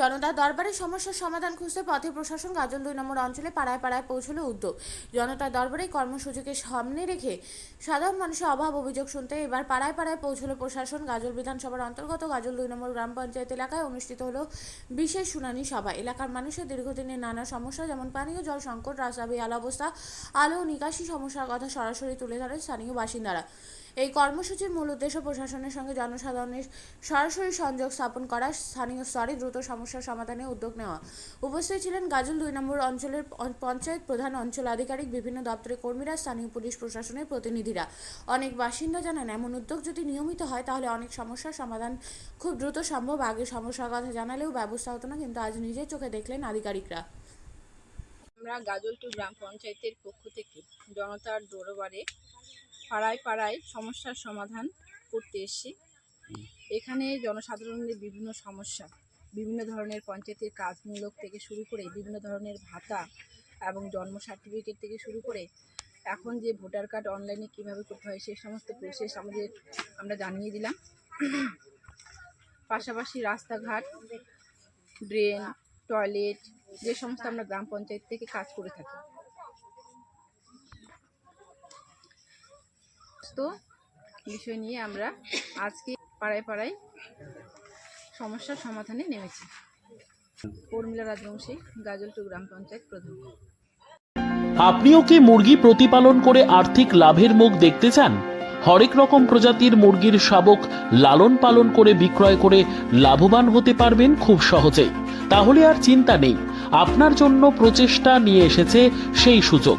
জনতার দরবারে সমস্যার সমাধান খুঁজতে পথে প্রশাসন গাজল দুই নম্বর অঞ্চলে পাড়ায় পাড়ায় পৌঁছলো উদ্যোগ। জনতার দরবারে কর্মসূচিকে সামনে রেখে সাধারণ মানুষের অভাব অভিযোগ শুনতে এবার পাড়ায় পাড়ায় পৌঁছলো প্রশাসন। গাজল বিধানসভার অন্তর্গত গাজল দুই নম্বর গ্রাম পঞ্চায়েত এলাকায় অনুষ্ঠিত হলো বিশেষ শুনানি সভা। এলাকার মানুষের দীর্ঘদিনের নানা সমস্যা যেমন পানীয় জল সংকট রাস্তা বেহাল অবস্থা, আলো নিকাশি সমস্যার কথা সরাসরি তুলে ধরেন স্থানীয় বাসিন্দারা। এই কর্মসূচির মূল উদ্দেশ্য প্রশাসনের সঙ্গে জনসাধারণের সরাসরি সংযোগ স্থাপন করা, স্থানীয় স্তরে দ্রুত সমস্যার সমাধানে উদ্যোগ নেওয়া। উপস্থিত ছিলেন গাজল দুই নম্বর অঞ্চলের পঞ্চায়েত প্রধান অঞ্চল আধিকারিক বিভিন্ন দপ্তরের কর্মীরা, স্থানীয় পুলিশ প্রশাসনের প্রতিনিধিরা। অনেক বাসিন্দা জানান, এমন উদ্যোগ যদি নিয়মিত হয়, তাহলে অনেক সমস্যার সমাধান খুব দ্রুত সম্ভব। আগে সমস্যার কথা জানালেও ব্যবস্থা হতো না, কিন্তু আজ নিজের চোখে দেখলেন আধিকারিকরা। আমরা গাজলটু গ্রাম পঞ্চায়েতের পক্ষ থেকে জনতার দরবারে পাড়ায় পাড়ায় সমস্যার সমাধান করতে এসেছি। এখানে জনসাধারণের বিভিন্ন সমস্যা, বিভিন্ন ধরনের পঞ্চায়েতের কাজমূলক থেকে শুরু করে বিভিন্ন ধরনের ভাতা এবং জন্ম সার্টিফিকেট থেকে শুরু করে এখন যে ভোটার কার্ড অনলাইনে কীভাবে করতে হয় সেই সমস্ত প্রসেস আমাদের, আমরা জানিয়ে দিলাম। পাশাপাশি রাস্তাঘাট ড্রেন টয়লেট যে সমস্ত আমরা গ্রাম পঞ্চায়েত থেকে কাজ করে থাকি। তো বিষয় নিয়ে আমরা আজকে পাড়ায় পাড়ায় সমস্যার সমাধানে নেমেছি। উর্মিলা রাজবংশী, গাজলটু গ্রাম পঞ্চায়েত প্রধান। আপনিও কি মুরগি প্রতিপালন করে আর্থিক লাভের মুখ দেখতে চান? হরেক রকম প্রজাতির মুরগির শাবক লালন পালন করে বিক্রয় করে লাভবান হতে পারবেন খুব সহজেই। তাহলে আর চিন্তা নেই, আপনার জন্য প্রচেষ্টা নিয়ে এসেছে সেই সুযোগ।